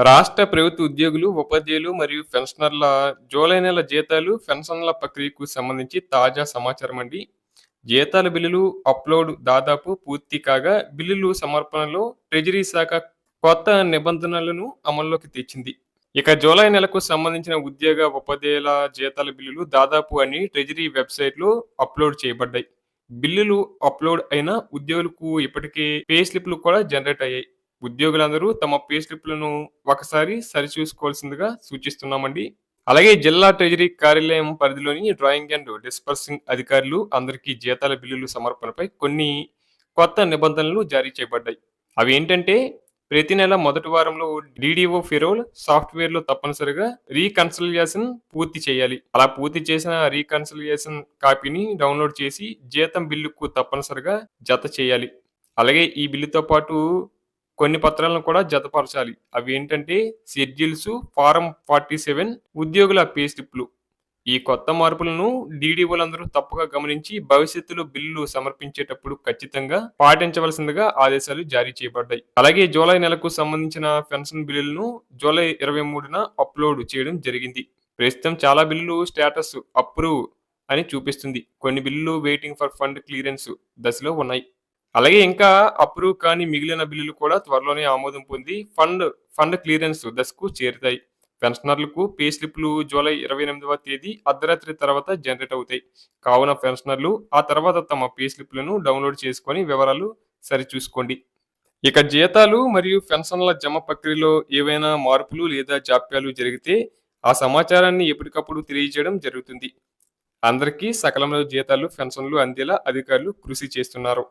రాష్ట్ర ప్రభుత్వ ఉద్యోగులు, ఉపాధ్యాయులు మరియు పెన్షనర్ల జూలై నెల జీతాలు, పెన్షన్ల ప్రక్రియకు సంబంధించి తాజా సమాచారం అండి. జీతాల బిల్లులు అప్లోడ్ దాదాపు పూర్తి కాగా బిల్లులు సమర్పణలో ట్రెజరీ శాఖ కొత్త నిబంధనలను అమల్లోకి తెచ్చింది. ఇక జూలై నెలకు సంబంధించిన ఉద్యోగ, ఉపాధ్యాయుల జీతాల బిల్లులు దాదాపు అన్ని ట్రెజరీ వెబ్సైట్లో అప్లోడ్ చేయబడ్డాయి. బిల్లులు అప్లోడ్ అయిన ఉద్యోగులకు ఇప్పటికే పే స్లిప్లు కూడా జనరేట్ అయ్యాయి. ఉద్యోగులందరూ తమ పే స్లిప్లను ఒకసారి సరిచూసుకోవాల్సిందిగా సూచిస్తున్నామండి. అలాగే జిల్లా ట్రెజరీ కార్యాలయం పరిధిలోని డ్రాయింగ్ అండ్ డిస్పర్సింగ్ అధికారులు అందరికీ జీతాల బిల్లులు సమర్పణపై కొన్ని కొత్త నిబంధనలు జారీ చేయబడ్డాయి. అవి ఏంటంటే ప్రతి నెల మొదటి వారంలో డీడీఓ ఫెరోల్ సాఫ్ట్వేర్లో తప్పనిసరిగా రీకన్సిలియేషన్ పూర్తి చేయాలి. అలా పూర్తి చేసిన రీకన్సిలియేషన్ కాపీని డౌన్లోడ్ చేసి జీతం బిల్లుకు తప్పనిసరిగా జత చేయాలి. అలాగే ఈ బిల్లుతో పాటు కొన్ని పత్రాలను కూడా జతపరచాలి. అవి ఏంటంటే షెడ్యూల్స్, ఫారం ఫార్టీ సెవెన్, ఉద్యోగుల పే స్లిప్లు. ఈ కొత్త మార్పులను డీడీఓలందరూ తప్పుగా గమనించి భవిష్యత్తులో బిల్లులు సమర్పించేటప్పుడు ఖచ్చితంగా పాటించవలసిందిగా ఆదేశాలు జారీ చేయబడ్డాయి. అలాగే జూలై నెలకు సంబంధించిన పెన్షన్ బిల్లులను జూలై ఇరవై మూడున అప్లోడ్ చేయడం జరిగింది. ప్రస్తుతం చాలా బిల్లులు స్టేటస్ అప్రూవ్ అని చూపిస్తుంది. కొన్ని బిల్లులు వెయిటింగ్ ఫర్ ఫండ్ క్లియరెన్స్ దశలో ఉన్నాయి. అలాగే ఇంకా అప్రూవ్ కాని మిగిలిన బిల్లులు కూడా త్వరలోనే ఆమోదం పొంది ఫండ్ ఫండ్ క్లియరెన్స్ దశకు చేరుతాయి. పెన్షనర్లకు పే స్లిప్లు జూలై ఇరవై ఎనిమిదవ తేదీ అర్ధరాత్రి తర్వాత జనరేట్ అవుతాయి. కావున పెన్షనర్లు ఆ తర్వాత తమ పే స్లిప్లను డౌన్లోడ్ చేసుకొని వివరాలు సరిచూసుకోండి. ఇక జీతాలు మరియు పెన్షన్ల జమ ప్రక్రియలో ఏవైనా మార్పులు లేదా జాప్యాలు జరిగితే ఆ సమాచారాన్ని ఎప్పటికప్పుడు తెలియజేయడం జరుగుతుంది. అందరికీ సకాలంలో జీతాలు, పెన్షన్లు అందేలా అధికారులు కృషి చేస్తున్నారు.